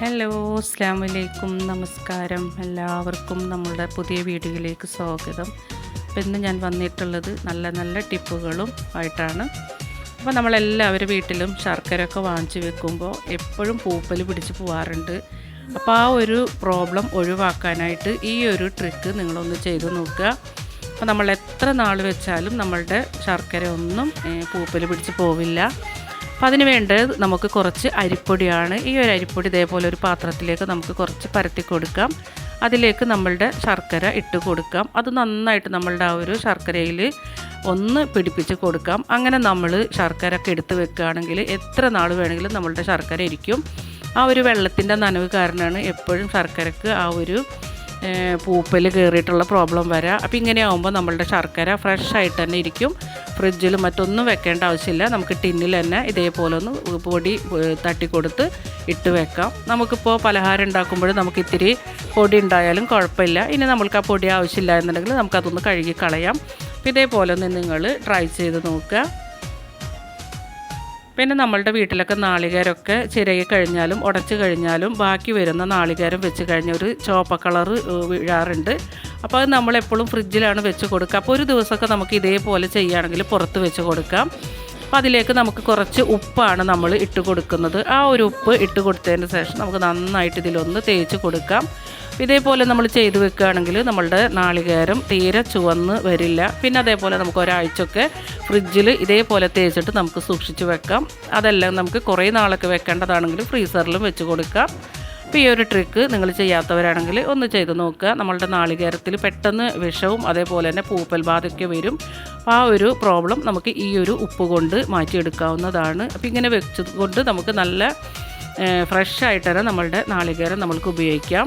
Hello അസ്ലാം വലൈക്കും നമസ്കാരം. എല്ലാവർക്കും നമ്മുടെ പുതിയ വീഡിയോയിലേക്ക് സ്വാഗതം. അപ്പോൾ ഇന്ന് ഞാൻ വന്നിട്ടുള്ളത് നല്ല നല്ല ടിപ്പുകളും ആയിട്ടാണ്. അപ്പോൾ നമ്മളെല്ലാവരും വീട്ടിലും ശർക്കര ഒക്കെ വാങ്ങിച്ച് വെക്കുമ്പോൾ എപ്പോഴും പൂപ്പൽ പിടിച്ച് പോവാറുണ്ട്. അപ്പോൾ ആ ഒരു പ്രോബ്ലം ഒഴിവാക്കാനായിട്ട് ഈ ഒരു ട്രിക്ക് നിങ്ങളൊന്ന് ചെയ്ത് നോക്കുക. അപ്പോൾ നമ്മൾ എത്ര നാൾ വെച്ചാലും നമ്മളുടെ ശർക്കര ഒന്നും പൂപ്പൽ പിടിച്ച് പോവില്ല. അപ്പം അതിന് വേണ്ടത് നമുക്ക് കുറച്ച് അരിപ്പൊടിയാണ്. ഈ ഒരു അരിപ്പൊടി ഇതേപോലെ ഒരു പാത്രത്തിലേക്ക് നമുക്ക് കുറച്ച് പരത്തി കൊടുക്കാം. അതിലേക്ക് നമ്മളുടെ ശർക്കര ഇട്ട് കൊടുക്കാം. അത് നന്നായിട്ട് നമ്മളുടെ ആ ഒരു ശർക്കരയിൽ ഒന്ന് പിടിപ്പിച്ച് കൊടുക്കാം. അങ്ങനെ നമ്മൾ ശർക്കര ഒക്കെ എടുത്ത് വെക്കുകയാണെങ്കിൽ എത്ര നാൾ വേണമെങ്കിലും നമ്മളുടെ ശർക്കര ഇരിക്കും. ആ ഒരു വെള്ളത്തിന്റെ നനവ് കാരണമാണ് എപ്പോഴും ശർക്കരക്ക് ആ ഒരു പൂപ്പൽ കയറിയിട്ടുള്ള പ്രോബ്ലം വരാം. അപ്പോൾ ഇങ്ങനെ ആകുമ്പോൾ നമ്മളുടെ ശർക്കര ഫ്രഷ് ആയിട്ട് തന്നെ ഇരിക്കും. ഫ്രിഡ്ജിൽ മറ്റൊന്നും വെക്കേണ്ട ആവശ്യമില്ല. നമുക്ക് ടിന്നിൽ തന്നെ ഇതേപോലെ ഒന്ന് പൊടി തട്ടി തട്ടിക്കൊടുത്ത് ഇട്ട് വെക്കാം. നമുക്കിപ്പോൾ പലഹാരം ഉണ്ടാക്കുമ്പോൾ നമുക്ക് ഇത്തിരി പൊടി ഉണ്ടായാലും കുഴപ്പമില്ല. ഇനി നമ്മൾക്ക് ആ പൊടി ആവശ്യമില്ല എന്നുണ്ടെങ്കിൽ നമുക്കതൊന്ന് കഴുകി കളയാം. ഇതേപോലെ ഒന്ന് നിങ്ങൾ ട്രൈ ചെയ്ത് നോക്കുക. പിന്നെ നമ്മളുടെ വീട്ടിലൊക്കെ നാളികേരമൊക്കെ ചിരകി കഴിഞ്ഞാലും ഉടച്ച് കഴിഞ്ഞാലും ബാക്കി വരുന്ന നാളികേരം വെച്ച് കഴിഞ്ഞ ഒരു ചോപ്പ കളർ വീഴാറുണ്ട്. അപ്പോൾ അത് നമ്മളെപ്പോഴും ഫ്രിഡ്ജിലാണ് വെച്ച് കൊടുക്കുക. അപ്പോൾ ഒരു ദിവസമൊക്കെ നമുക്ക് ഇതേപോലെ ചെയ്യുകയാണെങ്കിൽ പുറത്ത് വെച്ച് കൊടുക്കാം. അപ്പോൾ അതിലേക്ക് നമുക്ക് കുറച്ച് ഉപ്പാണ് നമ്മൾ ഇട്ട് കൊടുക്കുന്നത്. ആ ഒരു ഉപ്പ് ഇട്ട് കൊടുത്തതിന് ശേഷം നമുക്ക് നന്നായിട്ട് ഇതിലൊന്ന് തേച്ച് കൊടുക്കാം. ഇതേപോലെ നമ്മൾ ചെയ്ത് വെക്കുകയാണെങ്കിൽ നമ്മളുടെ നാളികേരം തീരെ ചുവന്ന് വരില്ല. പിന്നെ അതേപോലെ നമുക്ക് ഒരാഴ്ചയൊക്കെ ഫ്രിഡ്ജിൽ ഇതേപോലെ തേച്ചിട്ട് നമുക്ക് സൂക്ഷിച്ച് വെക്കാം. അതെല്ലാം നമുക്ക് കുറേ നാളൊക്കെ വെക്കേണ്ടതാണെങ്കിൽ ഫ്രീസറിലും വെച്ച് കൊടുക്കാം. അപ്പോൾ ഈ ഒരു ട്രിക്ക് നിങ്ങൾ ചെയ്യാത്തവരാണെങ്കിൽ ഒന്ന് ചെയ്ത് നോക്കുക. നമ്മളുടെ നാളികേരത്തിൽ പെട്ടെന്ന് വിഷവും അതേപോലെ തന്നെ പൂപ്പൽ ബാധയൊക്കെ വരും. അപ്പോൾ ആ ഒരു പ്രോബ്ലം നമുക്ക് ഈ ഒരു ഉപ്പ് കൊണ്ട് മാറ്റിയെടുക്കാവുന്നതാണ്. അപ്പോൾ ഇങ്ങനെ വെച്ചത് കൊണ്ട് നമുക്ക് നല്ല ഫ്രഷ് ആയിട്ട് തന്നെ നമ്മളുടെ നാളികേരം നമ്മൾക്ക് ഉപയോഗിക്കാം.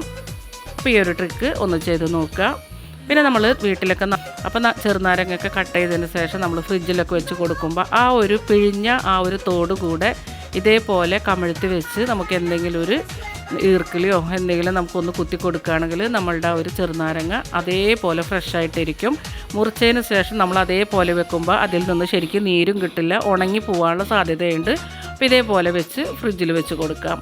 അപ്പോൾ ഈ ഒരു ട്രിക്ക് ഒന്ന് ചെയ്ത് നോക്കുക. പിന്നെ നമ്മൾ വീട്ടിലൊക്കെ അപ്പം ചെറുനാരങ്ങയൊക്കെ കട്ട് ചെയ്തതിന് ശേഷം നമ്മൾ ഫ്രിഡ്ജിലൊക്കെ വെച്ച് കൊടുക്കുമ്പോൾ ആ ഒരു പിഴിഞ്ഞ ആ ഒരു തോട് കൂടെ ഇതേപോലെ കമിഴ്ത്തി വെച്ച് നമുക്ക് എന്തെങ്കിലും ഒരു ഈർക്കിളിയോ എന്തെങ്കിലും നമുക്കൊന്ന് കുത്തി കൊടുക്കുകയാണെങ്കിൽ നമ്മളുടെ ആ ഒരു ചെറുനാരങ്ങ അതേപോലെ ഫ്രഷായിട്ടിരിക്കും. മുറിച്ചതിന് ശേഷം നമ്മൾ അതേപോലെ വെക്കുമ്പോൾ അതിൽ നിന്ന് ശരിക്കും നീരും കിട്ടില്ല. ഉണങ്ങി പോകാനുള്ള സാധ്യതയുണ്ട്. അപ്പോൾ ഇതേപോലെ വെച്ച് ഫ്രിഡ്ജിൽ വെച്ച് കൊടുക്കാം.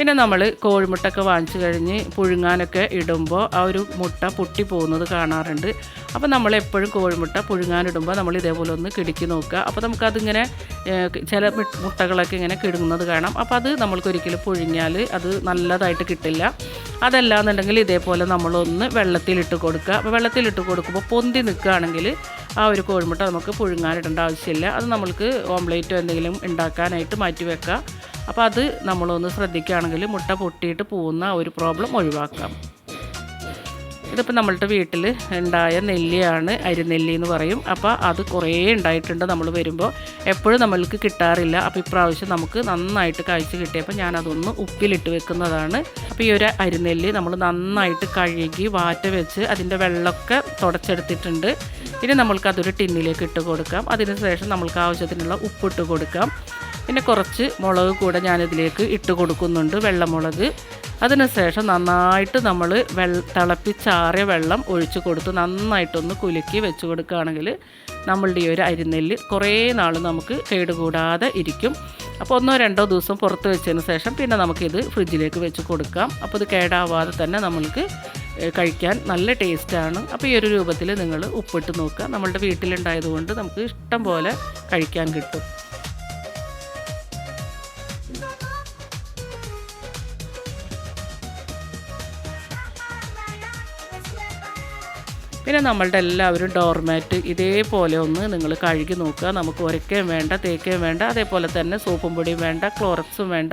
പിന്നെ നമ്മൾ കോഴിമുട്ടൊക്കെ വാങ്ങിച്ചു കഴിഞ്ഞ് പുഴുങ്ങാനൊക്കെ ഇടുമ്പോൾ ആ ഒരു മുട്ട പൊട്ടി പോകുന്നത് കാണാറുണ്ട്. അപ്പോൾ നമ്മൾ എപ്പോഴും കോഴിമുട്ട പുഴുങ്ങാനിടുമ്പോൾ നമ്മൾ ഇതേപോലെ ഒന്ന് കിടുക്കി നോക്കുക. അപ്പോൾ നമുക്കതിങ്ങനെ ചില മുട്ടകളൊക്കെ ഇങ്ങനെ കിടുങ്ങുന്നത് കാണാം. അപ്പോൾ അത് നമ്മൾക്കൊരിക്കലും പുഴുങ്ങിയാൽ അത് നല്ലതായിട്ട് കിട്ടില്ല. അതല്ലാന്നുണ്ടെങ്കിൽ ഇതേപോലെ നമ്മളൊന്ന് വെള്ളത്തിലിട്ട് കൊടുക്കുക. അപ്പോൾ വെള്ളത്തിലിട്ട് കൊടുക്കുമ്പോൾ പൊന്തി നിൽക്കുകയാണെങ്കിൽ ആ ഒരു കോഴിമുട്ട നമുക്ക് പുഴുങ്ങാനിടേണ്ട ആവശ്യമില്ല. അത് നമ്മൾക്ക് ഓംലേറ്റോ എന്തെങ്കിലും ഉണ്ടാക്കാനായിട്ട് മാറ്റി വെക്കാം അപ്പോൾ അത് നമ്മളൊന്ന് ശ്രദ്ധിക്കുകയാണെങ്കിൽ മുട്ട പൊട്ടിയിട്ട് പോകുന്ന ഒരു പ്രോബ്ലം ഒഴിവാക്കാം. ഇതിപ്പോൾ നമ്മളുടെ വീട്ടിൽ ഉണ്ടായ നെല്ലിയാണ് അരിനെല്ലി എന്ന് പറയും. അപ്പോൾ അത് കുറേ ഉണ്ടായിട്ടുണ്ട് നമ്മൾ വരുമ്പോൾ എപ്പോഴും നമ്മൾക്ക് കിട്ടാറില്ല. അപ്പോൾ ഇപ്രാവശ്യം നമുക്ക് നന്നായിട്ട് കഴിച്ച് കിട്ടിയപ്പോൾ ഞാനതൊന്ന് ഉപ്പിലിട്ട് വെക്കുന്നതാണ്. അപ്പോൾ ഈ ഒരു അരിനെല്ലി നമ്മൾ നന്നായിട്ട് കഴുകി വാറ്റ വെച്ച് അതിന്റെ വെള്ളമൊക്കെ തുടച്ചെടുത്തിട്ടുണ്ട്. ഇനി നമ്മൾക്ക് അതൊരു ടിന്നിലേക്ക് ഇട്ട് കൊടുക്കാം. അതിനുശേഷം നമ്മൾക്ക് ആവശ്യത്തിനുള്ള ഉപ്പിട്ട് കൊടുക്കാം. പിന്നെ കുറച്ച് മുളക് കൂടെ ഞാനിതിലേക്ക് ഇട്ട് കൊടുക്കുന്നുണ്ട് വെള്ളമുളക്. അതിനുശേഷം നന്നായിട്ട് നമ്മൾ വെള്ള തിളപ്പിച്ചാറിയ വെള്ളം ഒഴിച്ച് കൊടുത്ത് നന്നായിട്ടൊന്ന് കുലുക്കി വെച്ച് കൊടുക്കുകയാണെങ്കിൽ നമ്മളുടെ ഈ ഒരു അരിനെല്ല് കുറേ നാൾ നമുക്ക് കേടുകൂടാതെ ഇരിക്കും. അപ്പോൾ ഒന്നോ രണ്ടോ ദിവസം പുറത്ത് വെച്ചതിന് ശേഷം പിന്നെ നമുക്കിത് ഫ്രിഡ്ജിലേക്ക് വെച്ച് കൊടുക്കാം. അപ്പോൾ ഇത് കേടാവാതെ തന്നെ നമ്മൾക്ക് കഴിക്കാൻ നല്ല ടേസ്റ്റാണ്. അപ്പോൾ ഈ ഒരു രൂപത്തിൽ നിങ്ങൾ ഉപ്പിട്ട് നോക്കുക. നമ്മളുടെ വീട്ടിലുണ്ടായതുകൊണ്ട് നമുക്ക് ഇഷ്ടം പോലെ കഴിക്കാൻ കിട്ടും. പിന്നെ നമ്മളുടെ എല്ലാവരും ഡോർമാറ്റ് ഇതേപോലെ ഒന്ന് നിങ്ങൾ കഴുകി നോക്കുക. നമുക്ക് ഉരയ്ക്കുകയും വേണ്ട തേക്കുകയും വേണ്ട അതേപോലെ തന്നെ സോപ്പും പൊടിയും വേണ്ട ക്ലോറക്സും വേണ്ട.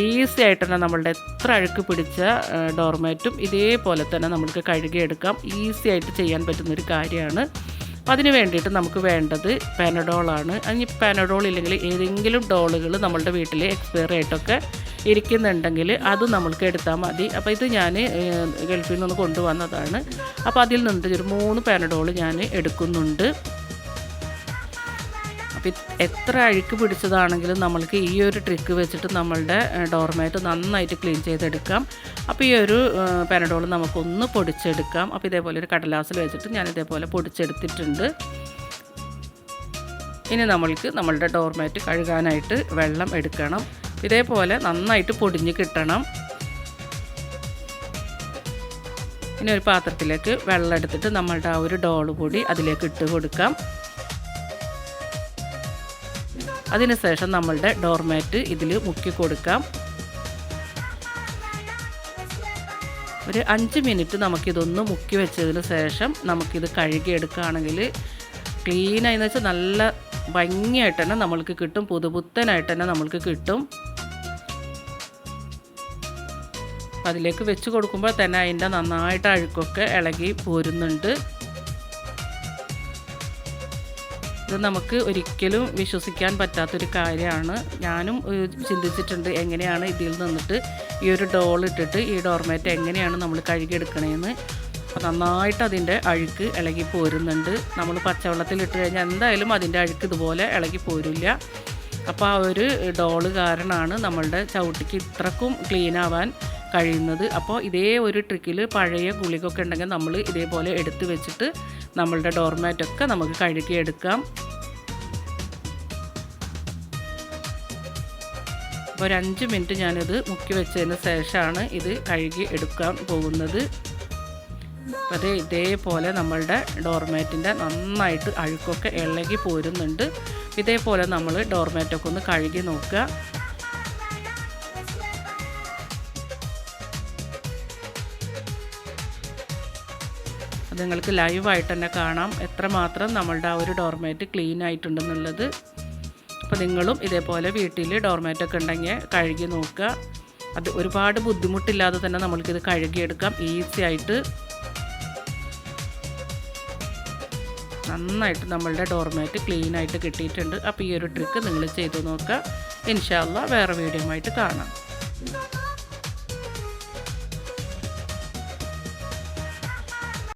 ഈസി ആയിട്ട് തന്നെ നമ്മളുടെ എത്ര അഴുക്ക് പിടിച്ച ഡോർമാറ്റും ഇതേപോലെ തന്നെ നമുക്ക് കഴുകിയെടുക്കാം. ഈസി ആയിട്ട് ചെയ്യാൻ പറ്റുന്നൊരു കാര്യമാണ്. അതിന് വേണ്ടിയിട്ട് നമുക്ക് വേണ്ടത് പാനഡോളാണ്. അതിന് പാനഡോൾ ഇല്ലെങ്കിൽ ഏതെങ്കിലും ഡോളുകൾ നമ്മളുടെ വീട്ടിൽ എക്സ്പയർ ആയിട്ടൊക്കെ ഇരിക്കുന്നുണ്ടെങ്കിൽ അത് നമ്മൾക്ക് എടുത്താൽ മതി. അപ്പോൾ ഇത് ഞാൻ ഗൾഫിൽ നിന്ന് കൊണ്ടുവന്നതാണ്. അപ്പോൾ അതിൽ നിന്ന് ഒരു മൂന്ന് പാനഡോൾ ഞാൻ എടുക്കുന്നുണ്ട്. അപ്പോൾ എത്ര അഴുക്ക് പിടിച്ചതാണെങ്കിലും നമ്മൾക്ക് ഈ ഒരു ട്രിക്ക് വെച്ചിട്ട് നമ്മളുടെ ഡോർമാറ്റ് നന്നായിട്ട് ക്ലീൻ ചെയ്തെടുക്കാം. അപ്പോൾ ഈ ഒരു പാനഡോൾ നമുക്കൊന്ന് പൊടിച്ചെടുക്കാം. അപ്പോൾ ഇതേപോലെ ഒരു കടലാസിൽ വെച്ചിട്ട് ഞാൻ ഇതേപോലെ പൊടിച്ചെടുത്തിട്ടുണ്ട്. ഇനി നമ്മൾക്ക് നമ്മളുടെ ഡോർമാറ്റ് കഴുകാനായിട്ട് വെള്ളം എടുക്കണം. ഇതേപോലെ നന്നായിട്ട് പൊടിഞ്ഞ് കിട്ടണം. ഇനി ഒരു പാത്രത്തിലേക്ക് വെള്ളം എടുത്തിട്ട് നമ്മളുടെ ആ ഒരു ഡോൾ പൊടി അതിലേക്ക് ഇട്ട് കൊടുക്കാം. അതിനുശേഷം നമ്മളുടെ ഡോർമാറ്റ് ഇതിൽ മുക്കി കൊടുക്കാം. ഒരു അഞ്ച് മിനിറ്റ് നമുക്കിതൊന്ന് മുക്കി വെച്ചതിന് ശേഷം നമുക്കിത് കഴുകിയെടുക്കുകയാണെങ്കിൽ ക്ലീനായി എന്ന് വെച്ചാൽ നല്ല ഭംഗിയായിട്ട് തന്നെ നമ്മൾക്ക് കിട്ടും. പുതുപുത്തനായിട്ട് തന്നെ നമ്മൾക്ക് കിട്ടും. അതിലേക്ക് വെച്ച് കൊടുക്കുമ്പോൾ തന്നെ അതിന്റെ നന്നായിട്ട് അഴുക്കൊക്കെ ഇളകി പോരുന്നുണ്ട്. ഇത് നമുക്ക് ഒരിക്കലും വിശ്വസിക്കാൻ പറ്റാത്തൊരു കാര്യമാണ്. ഞാനും ചിന്തിച്ചിട്ടുണ്ട് എങ്ങനെയാണ് ഇതിൽ നിന്നിട്ട് ഈ ഒരു ഡോൾ ഇട്ടിട്ട് ഈ ഡോർമാറ്റ് എങ്ങനെയാണ് നമ്മൾ കഴുകിയെടുക്കണേന്ന്. അപ്പോൾ നന്നായിട്ട് അതിന്റെ അഴുക്ക് ഇളകി പോരുന്നുണ്ട്. നമ്മൾ പച്ചവെള്ളത്തിൽ ഇട്ട് കഴിഞ്ഞാൽ എന്തായാലും അതിന്റെ അഴുക്ക് ഇതുപോലെ ഇളകി പോരില്ല. അപ്പോൾ ആ ഒരു ഡോൾ കാരണമാണ് നമ്മളുടെ ചവിട്ടിക്ക് ഇത്രക്കും ക്ലീൻ ആവാൻ കഴിയുന്നത്. അപ്പോൾ ഇതേ ഒരു ട്രിക്കിൽ പഴയ ഗുളികൊക്കെ ഉണ്ടെങ്കിൽ നമ്മൾ ഇതേപോലെ എടുത്തു വെച്ചിട്ട് നമ്മളുടെ ഡോർമാറ്റൊക്കെ നമുക്ക് കഴുകിയെടുക്കാം അപ്പോൾ ഒരു അഞ്ച് മിനിറ്റ് ഞാനിത് മുക്കി വെച്ചതിന് ശേഷമാണ് ഇത് കഴുകി എടുക്കാൻ പോകുന്നത്. അത് ഇതേപോലെ നമ്മളുടെ ഡോർമാറ്റിന്റെ നന്നായിട്ട് അഴുക്കൊക്കെ ഇളകി പോരുന്നുണ്ട്. ഇതേപോലെ നമ്മൾ ഡോർമാറ്റൊക്കെ ഒന്ന് കഴുകി നോക്കുക. അത് നിങ്ങൾക്ക് ലൈവായിട്ട് തന്നെ കാണാം. എത്രമാത്രം നമ്മളുടെ ആ ഒരു ഡോർമാറ്റ് ക്ലീൻ ആയിട്ടുണ്ടെന്നുള്ളത്. അപ്പോൾ നിങ്ങളും ഇതേപോലെ വീട്ടിൽ ഡോർമാറ്റൊക്കെ ഉണ്ടെങ്കിൽ കഴുകി നോക്കുക. അത് ഒരുപാട് ബുദ്ധിമുട്ടില്ലാതെ തന്നെ നമ്മൾക്കിത് കഴുകിയെടുക്കാം. ഈസി ആയിട്ട്. നന്നായിട്ട് നമ്മളുടെ ഡോർമാറ്റ് ക്ലീൻ ആയിട്ട് കിട്ടിയിട്ടുണ്ട്. അപ്പോൾ ഈ ഒരു ട്രിക്ക് നിങ്ങൾ ചെയ്തു നോക്കുക. ഇൻഷാല്ല വേറെ വീഡിയോ ആയിട്ട് കാണാം.